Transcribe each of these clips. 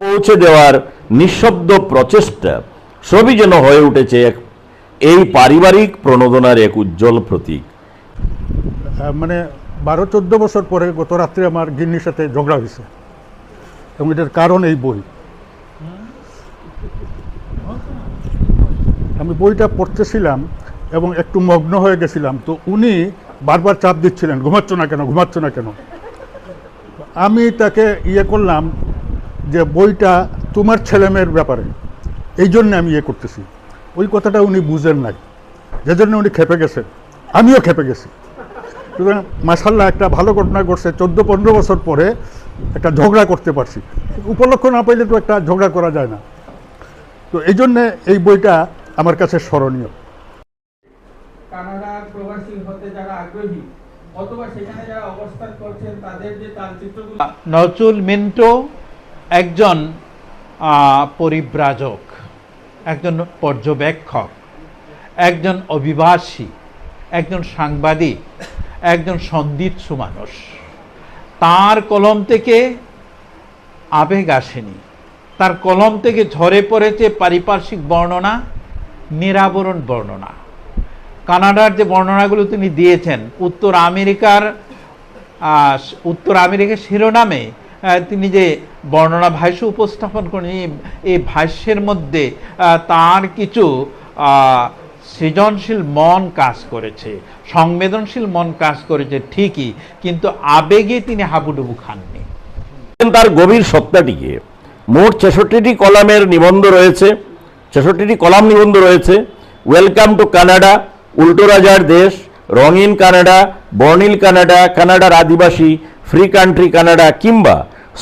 পৌঁছে দেওয়ার নিঃশব্দ প্রচেষ্টা সবই যেন হয়ে উঠেছে এক এই পারিবারিক প্রণোদনার এক উজ্জ্বল প্রতীক। মানে বারো চোদ্দ বছর পরে গত রাত্রে আমার গিন্নির সাথে ঝগড়া হয়েছে। এবং এটার কারণ এই বই। আমি বইটা পড়তেছিলাম এবং একটু মগ্ন হয়ে গেছিলাম। তো উনি বারবার চাপ দিচ্ছিলেন, ঘুমাচ্ছ না কেন, ঘুমাচ্ছ না কেন? আমি তাকে ইয়ে করলাম যে, বইটা তোমার ছেলেমেয়ের ব্যাপারে। এই জন্য আমি ইয়ে করতেছি। ওই কথাটা উনি বুঝেন নাই। যে জন্য উনি খেপে গেছেন আমিও খেপে গেছি। সুতরাং মাসাল্লাহ একটা ভালো ঘটনা ঘটছে। চোদ্দ, পনেরো বছর পরে একটা ঝগড়া করতে পারছি। উপলক্ষ না পাইলে তো একটা ঝগড়া করা যায় না। তো এই জন্যে এই বইটা আমার কাছে স্মরণীয়। কানাডার প্রবাসী আগ্রহী। অথবা সেখানে যারা অবস্থান করছেন, তাদের যে নজরুল মিন্টো একজন পরিব্রাজক, একজন পর্যবেক্ষক, একজন অভিবাসী, একজন সাংবাদিক, একজন সন্দিচ্ছু মানুষ তার কলম থেকে আবেগ আসেনি। তার কলম থেকে ঝরে পড়েছে পারিপার্শ্বিক বর্ণনা, নিরাবরণ বর্ণনা। কানাডার যে বর্ণনাগুলো তিনি দিয়েছেন, উত্তর আমেরিকার উত্তর আমেরিকার শিরোনামে তিনি যে বর্ণনা ভাষ্য উপস্থাপন করেন, এই- ভাষ্যের মধ্যে তার কিছু সৃজনশীল মন কাজ করেছে, সংবেদনশীল মন কাজ করেছে ঠিকই, কিন্তু আবেগে তিনি হাবুডুবু খাননি। তার গভীর সত্তাটিকে মোট ছেষট্টিটি কলামের নিবন্ধ রয়েছে, ছেষট্টিটি কলাম নিবন্ধ রয়েছে। ওয়েলকাম টু কানাডা উল্টো রাজার দেশ, রঙিন কানাডা, বর্ণিল কানাডা, কানাডার আদিবাসী, ফ্রি কান্ট্রি কানাডা, কিংবা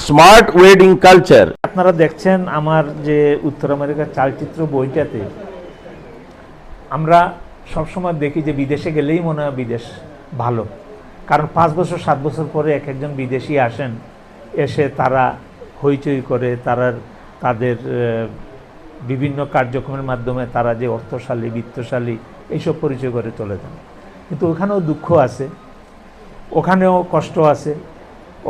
স্মার্ট ওয়েডিং কালচার। আপনারা দেখছেন আমার যে উত্তর আমেরিকার চালচিত্র বইটাতে। আমরা সবসময় দেখি যে বিদেশে গেলেই মনে হয় বিদেশ ভালো। কারণ পাঁচ বছর, সাত বছর পরে এক একজন বিদেশি আসেন, এসে তারা হইচই করে তারা তাদের বিভিন্ন কার্যক্রমের মাধ্যমে তারা যে অর্থশালী, বিত্তশালী, এইসব পরিচয় করে চলে যান কিন্তু ওখানেও দুঃখ আছে, ওখানেও কষ্ট আছে,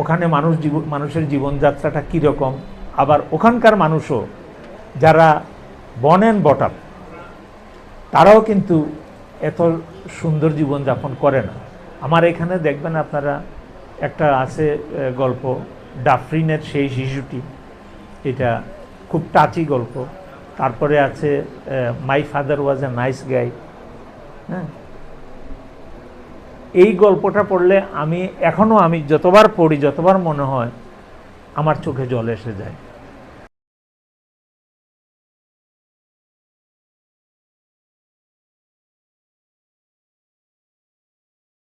ওখানে মানুষ জীবন মানুষের জীবনযাত্রাটা কীরকম, আবার ওখানকার মানুষও যারা বন অ্যান্ড তারাও কিন্তু এত সুন্দর জীবনযাপন করে না। আমার এখানে দেখবেন আপনারা একটা আছে গল্প, ডাফরিনের সেই শিশুটি, এটা খুব টাচি গল্প। তারপরে আছে my father was a nice guy হ্যাঁ? এই গল্পটা পড়লে আমি, এখনও আমি যতবার পড়ি, যতবার মনে হয়, আমার চোখে জল এসে যায়।